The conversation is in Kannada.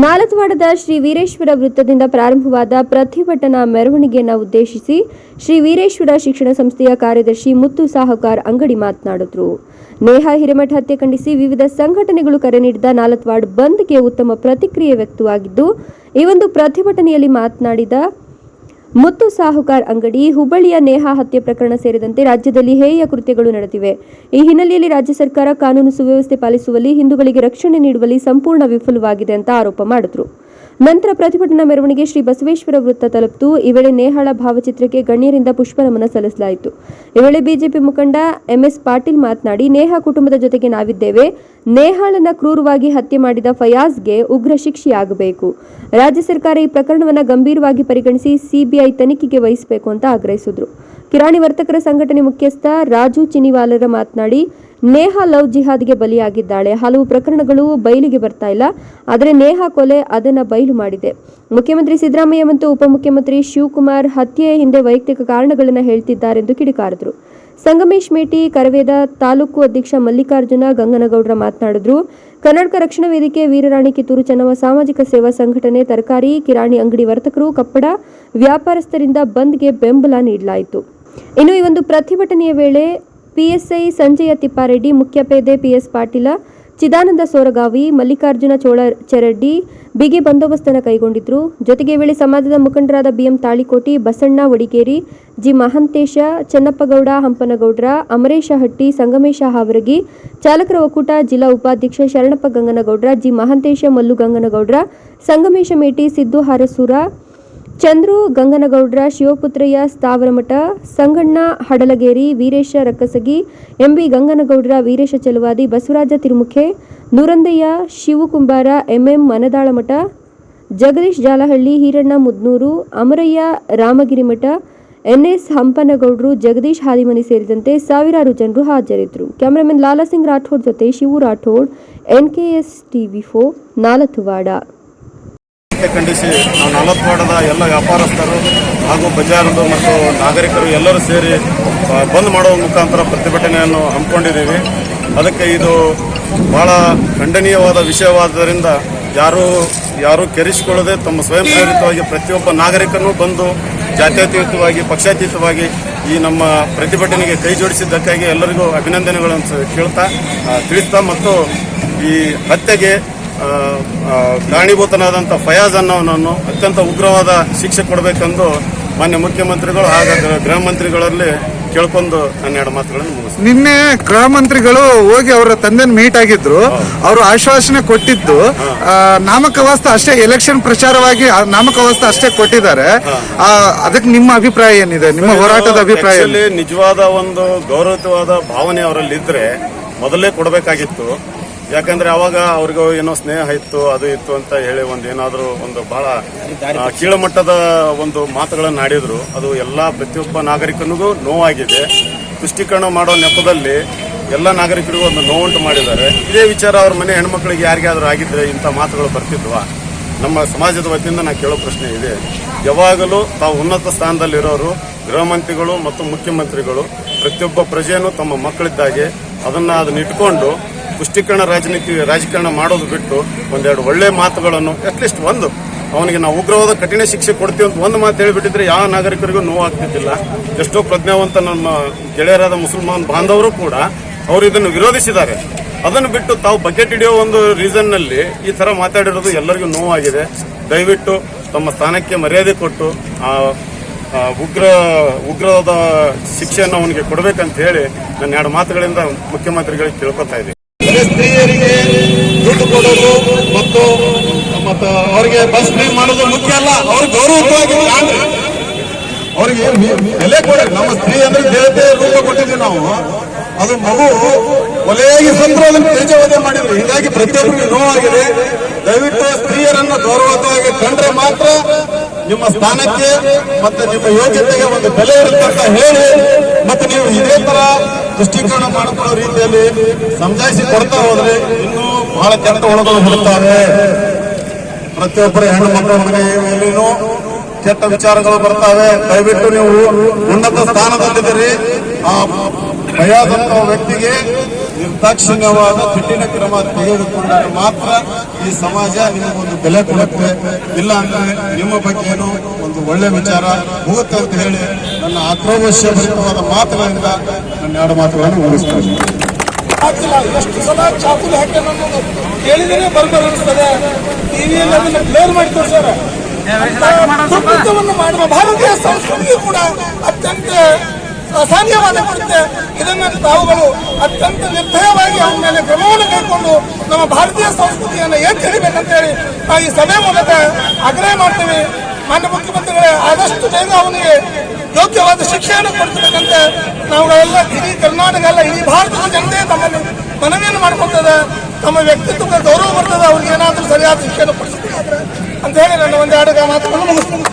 ನಾಲತ್ವಾಡದ ಶ್ರೀ ವೀರೇಶ್ವರ ವೃತ್ತದಿಂದ ಪ್ರಾರಂಭವಾದ ಪ್ರತಿಭಟನಾ ಮೆರವಣಿಗೆಯನ್ನು ಉದ್ದೇಶಿಸಿ ಶ್ರೀ ವೀರೇಶ್ವರ ಶಿಕ್ಷಣ ಸಂಸ್ಥೆಯ ಕಾರ್ಯದರ್ಶಿ ಮುತ್ತು ಸಾಹುಕಾರ್ ಅಂಗಡಿ ಮಾತನಾಡಿದರು. ನೇಹಾ ಹಿರೇಮಠ ಹತ್ಯೆ ಖಂಡಿಸಿ ವಿವಿಧ ಸಂಘಟನೆಗಳು ಕರೆ ನೀಡಿದ ನಾಲತ್ವಾಡ್ ಬಂದ್ಗೆ ಉತ್ತಮ ಪ್ರತಿಕ್ರಿಯೆ ವ್ಯಕ್ತವಾಗಿದ್ದು, ಈ ಒಂದು ಪ್ರತಿಭಟನೆಯಲ್ಲಿ ಮಾತನಾಡಿದ ಮುತ್ತು ಸಾಹುಕಾರ್ ಅಂಗಡಿ, ಹುಬ್ಬಳ್ಳಿಯ ನೇಹಾ ಹತ್ಯೆ ಪ್ರಕರಣ ಸೇರಿದಂತೆ ರಾಜ್ಯದಲ್ಲಿ ಹೇಯ ಕೃತ್ಯಗಳು ನಡೆದಿವೆ. ಈ ಹಿನ್ನೆಲೆಯಲ್ಲಿ ರಾಜ್ಯ ಸರ್ಕಾರ ಕಾನೂನು ಸುವ್ಯವಸ್ಥೆ ಪಾಲಿಸುವಲ್ಲಿ, ಹಿಂದೂಗಳಿಗೆ ರಕ್ಷಣೆ ನೀಡುವಲ್ಲಿ ಸಂಪೂರ್ಣ ವಿಫಲವಾಗಿದೆ ಅಂತ ಆರೋಪ ಮಾಡಿದ್ರು. ನಂತರ ಪ್ರತಿಭಟನಾ ಮೆರವಣಿಗೆ ಶ್ರೀ ಬಸವೇಶ್ವರ ವೃತ್ತ ತಲುಪಿತು. ಈ ವೇಳೆ ನೇಹಾಳ ಭಾವಚಿತ್ರಕ್ಕೆ ಗಣ್ಯರಿಂದ ಪುಷ್ಪನಮನ ಸಲ್ಲಿಸಲಾಯಿತು. ಈ ವೇಳೆ ಬಿಜೆಪಿ ಮುಖಂಡ ಎಂಎಸ್ ಪಾಟೀಲ್ ಮಾತನಾಡಿ, ನೇಹಾ ಕುಟುಂಬದ ಜೊತೆಗೆ ನಾವಿದ್ದೇವೆ. ನೇಹಾಳನ್ನ ಕ್ರೂರವಾಗಿ ಹತ್ಯೆ ಮಾಡಿದ ಫಯಾಜ್ಗೆ ಉಗ್ರ ಶಿಕ್ಷೆಯಾಗಬೇಕು. ರಾಜ್ಯ ಸರ್ಕಾರ ಈ ಪ್ರಕರಣವನ್ನು ಗಂಭೀರವಾಗಿ ಪರಿಗಣಿಸಿ ಸಿಬಿಐ ತನಿಖೆಗೆ ವಹಿಸಬೇಕು ಅಂತ ಆಗ್ರಹಿಸಿದ್ರು. ಕಿರಾಣಿ ವರ್ತಕರ ಸಂಘಟನೆ ಮುಖ್ಯಸ್ಥ ರಾಜು ಚಿನಿವಾಲರ ಮಾತನಾಡಿ ನೇಹಾ ಲವ್ ಜಿಹಾದ್ಗೆ ಬಲಿಯಾಗಿದ್ದಾಳೆ. ಹಲವು ಪ್ರಕರಣಗಳು ಬಯಲಿಗೆ ಬರ್ತಾ ಇಲ್ಲ. ಆದರೆ ನೇಹಾ ಕೊಲೆ ಅದನ್ನ ಬಯಲು ಮಾಡಿದೆ. ಮುಖ್ಯಮಂತ್ರಿ ಸಿದ್ದರಾಮಯ್ಯ ಮತ್ತು ಉಪಮುಖ್ಯಮಂತ್ರಿ ಶಿವಕುಮಾರ್ ಹತ್ಯೆಯ ಹಿಂದೆ ವೈಯಕ್ತಿಕ ಕಾರಣಗಳನ್ನು ಹೇಳ್ತಿದ್ದಾರೆಂದು ಕಿಡಿಕಾರಿದ್ರು. ಸಂಗಮೇಶ್ ಮೇಟಿ, ಕರವೇದ, ತಾಲೂಕು ಅಧ್ಯಕ್ಷ ಮಲ್ಲಿಕಾರ್ಜುನ, ಗಂಗನಗೌಡರ ಮಾತನಾಡಿದ್ರು. ಕರ್ನಾಟಕ ರಕ್ಷಣಾ ವೇದಿಕೆ, ವೀರರಾಣಿ ಕಿತ್ತೂರು ಚೆನ್ನಮ್ಮ ಸಾಮಾಜಿಕ ಸೇವಾ ಸಂಘಟನೆ, ತರಕಾರಿ, ಕಿರಾಣಿ ಅಂಗಡಿ ವರ್ತಕರು, ಕಪ್ಪಡ ವ್ಯಾಪಾರಸ್ಥರಿಂದ ಬಂದ್ಗೆ ಬೆಂಬಲ ನೀಡಲಾಯಿತು. ಇನ್ನು ಈ ಒಂದು ಪ್ರತಿಭಟನೆಯ ವೇಳೆ ಪಿಎಸ್ಐ ಸಂಜಯ ತಿಪ್ಪಾರೆಡ್ಡಿ ಮುಖ್ಯಪೇದೆ ಪಿಎಸ್ ಪಾಟೀಲ, ಚಿದಾನಂದ ಸೋರಗಾವಿ, ಮಲ್ಲಿಕಾರ್ಜುನ ಚೋಳ ಚರಡ್ಡಿ, ಬಿಗಿ ಬಂದೋಬಸ್ತನ್ನು ಕೈಗೊಂಡಿದ್ರು. ಜೊತೆಗೆ ವೇಳೆ ಸಮಾಜದ ಮುಖಂಡರಾದ ಬಿಎಂ ತಾಳಿಕೋಟಿ, ಬಸಣ್ಣ ಒಡಿಗೇರಿ ಜಿ ಮಹಂತೇಶ, ಚನ್ನಪ್ಪಗೌಡ, ಹಂಪನಗೌಡ್ರ, ಅಮರೇಶ ಹಟ್ಟಿ, ಸಂಗಮೇಶ ಹಾವರಗಿ, ಚಾಲಕರ ಒಕ್ಕೂಟ, ಜಿಲ್ಲಾ ಉಪಾಧ್ಯಕ್ಷ Sharanappa Ganganagowdra, G Mahantesha Mallu Ganganagowdra, Sangamesha Meti, Siddu Harasura Chandru Ganganagowdra Shivaputrayya Sthavaramatha, Sanganna Hadalageri Veeresha Rakkasagi, MB Ganganagowdra Veeresha Chaluvadi, Basavaraja Tirumukhe, Nurandayya Shivakumbara, MM Manadalamatha, Jagadish Jalahalli Hiranna Mudnuru, Amarayya Ramagirimatha NS Hampanagowdru Jagadish Hadimani ಸೇರಿದಂತೆ ಸಾವಿರಾರು ಜನರು ಹಾಜರಿದ್ದರು. ಕ್ಯಾಮರಾಮನ್ ಲಾಲಾಸಿಂಗ್ ರಾಠೋಡ್ ಜೊತೆ ಶಿವು ರಾಠೋಡ್ ಎನ್ಕೆಎಸ್ ಟಿವಿ ಫೋ ನಾಲತುವಾಡ ಹತ್ಯೆ ಖಂಡಿಸಿ ನಾವು ನಲವತ್ವಾಡದ ಎಲ್ಲ ವ್ಯಾಪಾರಸ್ಥರು ಹಾಗೂ ಬಜಾರದು ಮತ್ತು ನಾಗರಿಕರು ಎಲ್ಲರೂ ಸೇರಿ ಬಂದ್ ಮಾಡುವ ಮುಖಾಂತರ ಪ್ರತಿಭಟನೆಯನ್ನು ಹಮ್ಮಿಕೊಂಡಿದ್ದೀವಿ. ಅದಕ್ಕೆ ಇದು ಬಹಳ ಖಂಡನೀಯವಾದ ವಿಷಯವಾದ್ದರಿಂದ ಯಾರು, ಯಾರೂ ಕೆರಿಸಿಕೊಳ್ಳದೆ ತಮ್ಮ ಸ್ವಯಂ ಪ್ರೇರಿತವಾಗಿ ಪ್ರತಿಯೊಬ್ಬ ನಾಗರಿಕನೂ ಬಂದು ಜಾತ್ಯತೀತವಾಗಿ, ಪಕ್ಷಾತೀತವಾಗಿ ಈ ನಮ್ಮ ಪ್ರತಿಭಟನೆಗೆ ಕೈ ಜೋಡಿಸಿದ್ದಕ್ಕಾಗಿ ಎಲ್ಲರಿಗೂ ಅಭಿನಂದನೆಗಳನ್ನು ಕೇಳ್ತಾ ತಿಳಿಸ್ತಾ ಮತ್ತು ಈ ಹತ್ಯೆಗೆ ಕಾರಣೀಭೂತನಾದಂಥ ಫಯಾಜ್ ಅನ್ನೋನನ್ನು ಅತ್ಯಂತ ಉಗ್ರವಾದ ಶಿಕ್ಷೆ ಕೊಡಬೇಕೆಂದು ಮಾನ್ಯ ಮುಖ್ಯಮಂತ್ರಿಗಳು ಹಾಗಾದ್ರೆ ಗೃಹ- ಮಂತ್ರಿಗಳಲ್ಲಿ ಕೇಳ್ಕೊಂಡು ನನ್ನ ಎರಡು ಮಾತುಗಳನ್ನು ಮುಗಿಸ್ತೀನಿ ನಿನ್ನೆ ಗೃಹ ಮಂತ್ರಿಗಳು ಹೋಗಿ ಅವರ ತಂದೆನ ಮೀಟ್ ಆಗಿದ್ರು. ಅವರು ಆಶ್ವಾಸನೆ ಕೊಟ್ಟಿದ್ದು. ನಾಮಕವಾಸ್ತ ಅಷ್ಟೇ ಎಲೆಕ್ಷನ್ ಪ್ರಚಾರವಾಗಿ ಆ ನಾಮಕವಾಸ್ತ ಅಷ್ಟೇ ಕೊಟ್ಟಿದ್ದಾರೆ. ಆ, ಅದಕ್ಕೆ ನಿಮ್ಮ ಅಭಿಪ್ರಾಯ ಏನಿದೆ? ನಿಮ್ಮ ಹೋರಾಟದ ಅಭಿಪ್ರಾಯ ನಿಜವಾದ ಒಂದು ಗೌರವತ್ವವಾದ ಭಾವನೆ ಅವರಲ್ಲಿ ಇದ್ರೆ ಮೊದಲೇ ಕೊಡಬೇಕಾಗಿತ್ತು. ಯಾಕಂದ್ರೆ ಅವಾಗ ಅವ್ರಿಗೂ ಏನೋ ಸ್ನೇಹ ಇತ್ತು, ಅದು ಇತ್ತು ಅಂತ ಹೇಳಿ ಒಂದು ಏನಾದರೂ ಒಂದು ಬಹಳ ಕೀಳಮಟ್ಟದ ಒಂದು ಮಾತುಗಳನ್ನು ಆಡಿದ್ರು. ಅದು ಎಲ್ಲಾ ಪ್ರತಿಯೊಬ್ಬ ನಾಗರಿಕನಿಗೂ ನೋವಾಗಿದೆ. ತುಷ್ಟೀಕರಣ ಮಾಡೋ ನೆಪದಲ್ಲಿ ಎಲ್ಲ ನಾಗರಿಕರಿಗೂ ಒಂದು ನೋವುಂಟು ಮಾಡಿದ್ದಾರೆ. ಇದೇ ವಿಚಾರ ಅವ್ರ ಮನೆ ಹೆಣ್ಮಕ್ಳಿಗೆ ಯಾರಿಗಾದ್ರೂ ಆಗಿದ್ರೆ ಇಂಥ ಮಾತುಗಳು ಬರ್ತಿದ್ವಾ? ನಮ್ಮ ಸಮಾಜದ ವತಿಯಿಂದ ನಾನು ಕೇಳೋ ಪ್ರಶ್ನೆ ಇದೆ. ಯಾವಾಗಲೂ ತಾವು ಉನ್ನತ ಸ್ಥಾನದಲ್ಲಿರೋರು, ಗೃಹ ಮಂತ್ರಿಗಳು ಮತ್ತು ಮುಖ್ಯಮಂತ್ರಿಗಳು ಪ್ರತಿಯೊಬ್ಬ ಪ್ರಜೆಯನ್ನು ತಮ್ಮ ಮಕ್ಕಳಿದ್ದಾಗೆ ಅದನ್ನ ಅದನ್ನ ಇಟ್ಕೊಂಡು ಪುಷ್ಟೀಕರಣ ರಾಜನೀತಿ, ರಾಜಕಾರಣ ಮಾಡೋದು ಬಿಟ್ಟು ಒಂದೆರಡು ಒಳ್ಳೆ ಮಾತುಗಳನ್ನು ಅಟ್ಲೀಸ್ಟ್ ಒಂದು ಅವನಿಗೆ ನಾವು ಉಗ್ರವಾದ ಕಠಿಣ ಶಿಕ್ಷೆ ಕೊಡ್ತೀವಿ ಅಂತ ಒಂದು ಮಾತು ಹೇಳಿಬಿಟ್ಟಿದ್ರೆ ಯಾವ ನಾಗರಿಕರಿಗೂ ನೋವಾಗ್ತಿದ್ದಿಲ್ಲ. ಎಷ್ಟೋ ಪ್ರಜ್ಞಾವಂತ ನಮ್ಮ ಗೆಳೆಯರಾದ ಮುಸಲ್ಮಾನ್ ಬಾಂಧವರು ಕೂಡ ಅವರು ಇದನ್ನು ವಿರೋಧಿಸಿದ್ದಾರೆ. ಅದನ್ನು ಬಿಟ್ಟು ತಾವು ಬಕೆಟ್ ಹಿಡಿಯೋ ಒಂದು ರೀಸನ್ನಲ್ಲಿ ಈ ತರ ಮಾತಾಡಿರೋದು ಎಲ್ಲರಿಗೂ ನೋವಾಗಿದೆ. ದಯವಿಟ್ಟು ತಮ್ಮ ಸ್ಥಾನಕ್ಕೆ ಮರ್ಯಾದೆ ಕೊಟ್ಟು ಆ ಉಗ್ರ, ಉಗ್ರವಾದ ಶಿಕ್ಷೆಯನ್ನು ಅವನಿಗೆ ಕೊಡಬೇಕಂತ ಹೇಳಿ ನನ್ನ ಎರಡು ಮಾತುಗಳಿಂದ ಮುಖ್ಯಮಂತ್ರಿಗಳಿಗೆ ತಿಳ್ಕೊತಾ ಇದ್ದೀನಿ. ಸ್ತ್ರೀಯರಿಗೆ ದುಡ್ಡು ಕೊಡೋದು ಮತ್ತು ಮತ್ತು ಅವರಿಗೆ ಬಸ್ ಫ್ರೀ ಮಾಡೋದು ಮುಖ್ಯ ಅಲ್ಲ. ಅವ್ರು ಗೌರವವಾಗಿ ಅವ್ರಿಗೆ ಬೆಲೆ ಕೊಡ ನಮ್ಮ ಸ್ತ್ರೀ ಅಂದ್ರೆ ದೇವತೆ ರೂಪ ಕೊಟ್ಟಿದ್ದೀವಿ ನಾವು. ಅದು ಮಗು ಒಲೆಯಾಗಿ ಸತ್ರು ಅದನ್ನು ತೇಜವಧೆ ಮಾಡಿದ್ರು. ಹೀಗಾಗಿ ಪ್ರತಿಯೊಬ್ಬರಿಗೆ ನೋವಾಗಿದೆ. ದಯವಿಟ್ಟು ಸ್ತ್ರೀಯರನ್ನು ಗೌರವವಾಗಿ ಕಂಡ್ರೆ ಮಾತ್ರ ನಿಮ್ಮ ಸ್ಥಾನಕ್ಕೆ ಮತ್ತೆ ನಿಮ್ಮ ಯೋಗ್ಯತೆಗೆ ಒಂದು ಬೆಲೆ ಇರುತ್ತೆ ಅಂತ ಹೇಳಿ ಮತ್ತೆ ನೀವು ಇದೇ ತರ ತುಷ್ಟೀಕರಣ ಮಾಡಿಕೊಳ್ಳೋ ರೀತಿಯಲ್ಲಿ ಸಮಜಾಯಿಸಿ ಕೊಡ್ತಾ ಹೋದ್ರೆ ಇನ್ನೂ ಬಹಳ ಕೆಟ್ಟ ಒಳಗಳು ಬಿಡುತ್ತಾರೆ ಪ್ರತಿಯೊಬ್ಬರು ಹೆಣ್ಣು ಮಕ್ಕಳ ಕೆಟ್ಟ ವಿಚಾರಗಳು ಬರ್ತಾವೆ. ದಯವಿಟ್ಟು ನೀವು ಉನ್ನತ ಸ್ಥಾನದಲ್ಲಿದ್ದೀರಿ. ಆ ಭಯಾದಂತಹ ವ್ಯಕ್ತಿಗೆ ನಿರ್ದಾಕ್ಷಿಣ್ಯವಾದ ಕಠಿಣ ಕ್ರಮ ತೆಗೆದುಕೊಂಡರೆ ಮಾತ್ರ ಈ ಸಮಾಜ ನಿಮಗೊಂದು ಬೆಲೆ ಕೊಡುತ್ತೆ. ಇಲ್ಲ ಅಂದ್ರೆ ನಿಮ್ಮ ಬಗ್ಗೆ ಏನೋ ಒಂದು ಒಳ್ಳೆ ವಿಚಾರ ಹೋಗುತ್ತೆ ಅಂತ ಹೇಳಿ ನನ್ನ ಆಕ್ರೋಶವಾದ ಮಾತುಗಳಿಂದ ನನ್ನ ಎರಡು ಮಾತುಗಳನ್ನು ಆಗ್ತಿಲ್ಲ. ಎಷ್ಟು ಸಲ ಚಾಕುಲಿ ಹಾಕಿ ಕೇಳಿದ್ರೆ ಬರ್ಬರ್ ಅನಿಸ್ತದೆ ಟಿವಿಯಲ್ಲಿ ಅದನ್ನು ಬ್ಲೇರ್ ಮಾಡಿ ತೋರಿಸ್ಯಾರ. ಮಾಡುವ ಭಾರತೀಯ ಸಂಸ್ಕೃತಿಯು ಕೂಡ ಅತ್ಯಂತ ಅಸಾಧ್ಯವಾದ ಕೊಡುತ್ತೆ. ಇದನ್ನ ತಾವುಗಳು ಅತ್ಯಂತ ನಿರ್ಭಯವಾಗಿ ಅವನ ಮೇಲೆ ಕ್ರಮವನ್ನು ಕೈಕೊಂಡು ನಮ್ಮ ಭಾರತೀಯ ಸಂಸ್ಕೃತಿಯನ್ನು ಎತ್ತಿ ಹಿಡಿಬೇಕಂತ ಹೇಳಿ ನಾವು ಈ ಸಭೆ ಮೂಲಕ ಆಗ್ರಹ ಮಾಡ್ತೀವಿ. ಮಾನ್ಯ ಮುಖ್ಯಮಂತ್ರಿಗಳೇ, ಆದಷ್ಟು ಬೇಗ ಅವನಿಗೆ ಯೋಗ್ಯವಾದ ಶಿಕ್ಷೆಯನ್ನು ನಾವು ನಾವುಗಳೆಲ್ಲ ಇಡೀ ಕರ್ನಾಟಕ ಅಲ್ಲ, ಇಡೀ ಭಾರತದ ಜನತೆ ತಮ್ಮಲ್ಲಿ ಮನವಿಯನ್ನು ಮಾಡ್ಕೊಳ್ತದೆ. ತಮ್ಮ ವ್ಯಕ್ತಿತ್ವಕ್ಕೆ ಗೌರವ ಬರ್ತದೆ, ಅವ್ರಿಗೆ ಏನಾದರೂ ಸರಿಯಾದ ಶಿಕ್ಷಣ ಕೊಡಿಸ್ತೀವಿ ಅಂತ ಹೇಳಿ ನನ್ನ ಒಂದೆರಡು ಮಾತುಗಳನ್ನು ಮುಗಿಸ್ತೀನಿ.